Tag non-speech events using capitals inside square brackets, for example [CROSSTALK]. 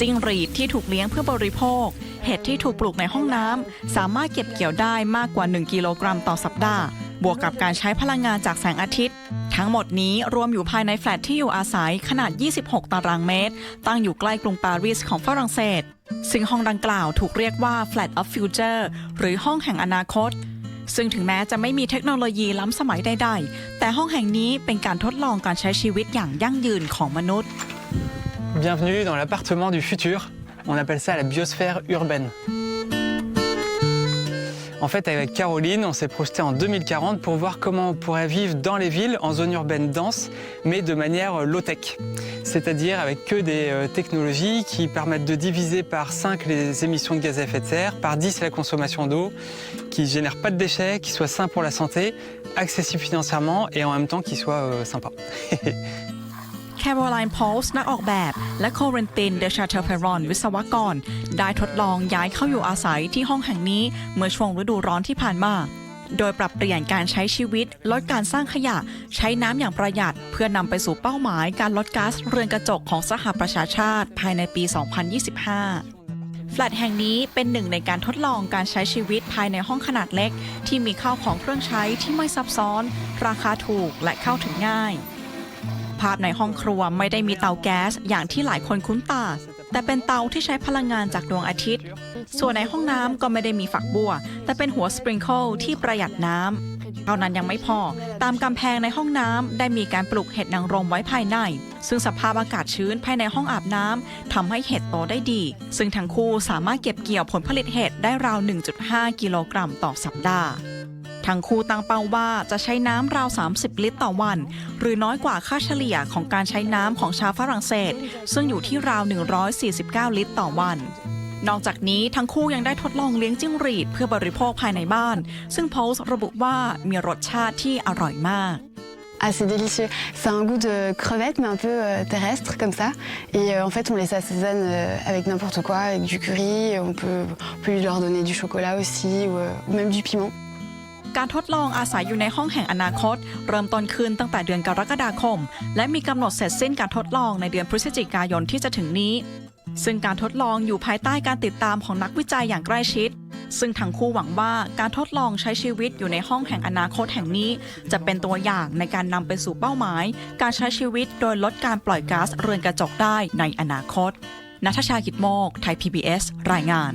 จิ้งหรีดที่ถูกเลี้ยงเพื่อบริโภค เห็ดที่ถูกปลูกในห้องน้ำสามารถเก็บเกี่ยวได้มากกว่า 1 กิโลกรัมต่อสัปดาห์ บวกกับการใช้พลังงานจากแสงอาทิตย์ ทั้งหมดนี้รวมอยู่ภายในแฟลตที่อยู่อาศัยขนาด 26 ตารางเมตร ตั้งอยู่ใกล้กรุงปารีสของฝรั่งเศส ซึ่งห้องดังกล่าวถูกเรียกว่า Flat of Future หรือห้องแห่งอนาคตซึ่งถึงแม้จะไม่มีเทคโนโลยีล้ำสมัยใดๆ แต่ห้องแห่งนี้เป็นการทดลองการใช้ชีวิตอย่างยั่งยืนของมนุษย์ Bienvenue dans l'appartement du futur. On appelle ça la biosphère urbaine. En fait, avec Caroline, on s'est projeté en 2040 pour voir comment on pourrait vivre dans les villes en zone urbaine dense, mais de manière low-tech. C'est-à-dire avec que des euh, technologies qui permettent de diviser par 5 les émissions de gaz à effet de serre, par 10 la consommation d'eau, qui ne génèrent pas de déchets, qui soient sains pour la santé, accessibles financièrement et en même temps qui soient euh, sympas. [LAUGHS] แคโรไลน์พอลส์นักออกแบบ และโคเรนติน เดชาเทลเฟรอน วิศวกร ได้ทดลองย้ายเข้าอยู่อาศัยที่ห้องแห่งนี้เมื่อช่วงฤดูร้อนที่ผ่านมา โดยปรับเปลี่ยนการใช้ชีวิต ลดการสร้างขยะ ใช้น้ำอย่างประหยัด เพื่อนำไปสู่เป้าหมายการลดก๊าซเรือนกระจกของสหประชาชาติ ภายในปี 2025แฟลตแห่งนี้เป็นหนึ่งในการทดลองการใช้ชีวิตภายในห้องขนาดเล็ก ที่มีข้าวของเครื่องใช้ที่ไม่ซับซ้อน ราคาถูกและเข้าถึงง่าย ภาพในห้องครัวไม่ได้มีเตาแก๊สอย่างที่หลายคนคุ้นตา แต่เป็นเตาที่ใช้พลังงานจากดวงอาทิตย์ ส่วนในห้องน้ำก็ไม่ได้มีฝักบัว แต่เป็นหัวสปริงเกิลที่ประหยัดน้ำเท่านั้นยังไม่พอ ตามกำแพงในห้องน้ำได้มีการปลูกเห็ดนางรมไว้ภายใน ซึ่งสภาพอากาศชื้นภายในห้องอาบน้ำทำให้เห็ดโตได้ดี ซึ่งทั้งคู่สามารถเก็บเกี่ยวผลผลิตเห็ดได้ราว 1.5 กิโลกรัมต่อสัปดาห์ ทั้งคู่ตั้งเป้าว่าจะใช้น้ำราว 30 ลิตรต่อวัน หรือน้อยกว่าค่าเฉลี่ยของการใช้น้ำของชาวฝรั่งเศส ซึ่งอยู่ที่ราว 149 ลิตรต่อวัน นอกจากนี้ทั้งคู่ยังได้ทดลองเลี้ยงจิ้งหรีดเพื่อบริโภคภายในบ้าน ซึ่งโพสต์ระบุว่ามีรสชาติที่อร่อยมาก Ah, c'est délicieux. Ça a un goût de crevette, mais un peu euh, terrestre, comme ça. Et euh, en fait, on les assaisonne euh, avec n'importe quoi, avec du curry. On peut, on peut leur donner du chocolat aussi, ou, euh, ou même du piment. การทดลองอาศัยอยู่ในห้องแห่งอนาคต เริ่มต้นขึ้นตั้งแต่เดือนกรกฎาคม และมีกำหนดเสร็จสิ้นการทดลองในเดือนพฤศจิกายนที่จะถึงนี้ ซึ่งการทดลองอยู่ภายใต้การติดตามของนักวิจัยอย่างใกล้ชิด ซึ่งทั้งคู่หวังว่าการทดลองใช้ชีวิตอยู่ในห้องแห่งอนาคตแห่งนี้ จะเป็นตัวอย่างในการนำไปสู่เป้าหมาย การใช้ชีวิตโดยลดการปล่อยก๊าซเรือนกระจกได้ในอนาคตนัทชากิตโมก ไทย PBS รายงาน